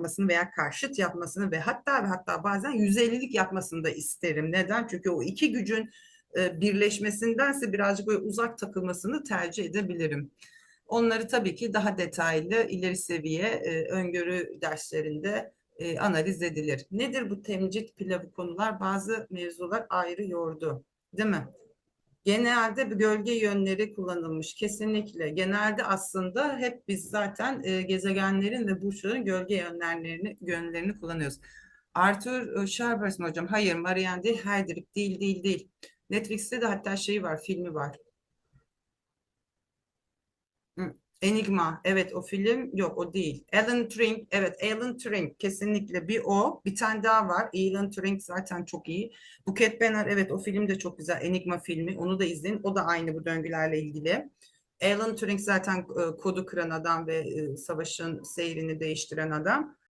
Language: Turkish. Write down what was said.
yapmasını veya karşıt yapmasını ve hatta ve hatta bazen 150'lik yapmasını da isterim. Neden? Çünkü o iki gücün e, birleşmesindense birazcık böyle uzak takılmasını tercih edebilirim. Onları tabii ki daha detaylı ileri seviye e, öngörü derslerinde e, analiz edilir. Nedir bu temcit pilavı konular? Bazı mevzular ayrı yordu. Değil mi? Genelde gölge yönleri kullanılmış kesinlikle. Genelde aslında hep biz zaten e, gezegenlerin ve burçların gölge yönlerini yönlerini kullanıyoruz. Arthur e, mi hocam? Hayır, Marianne değil, Heydrich değil, değil, değil. Netflix'te de hatta şeyi var, filmi var. Enigma, evet o film yok o değil. Alan Turing, evet Alan Turing kesinlikle bir o. Bir tane daha var. Alan Turing zaten çok iyi. Buket Benner, evet o film de çok güzel. Enigma filmi, onu da izleyin. O da aynı bu döngülerle ilgili. Alan Turing zaten e, kodu kıran adam ve e, savaşın seyrini değiştiren adam.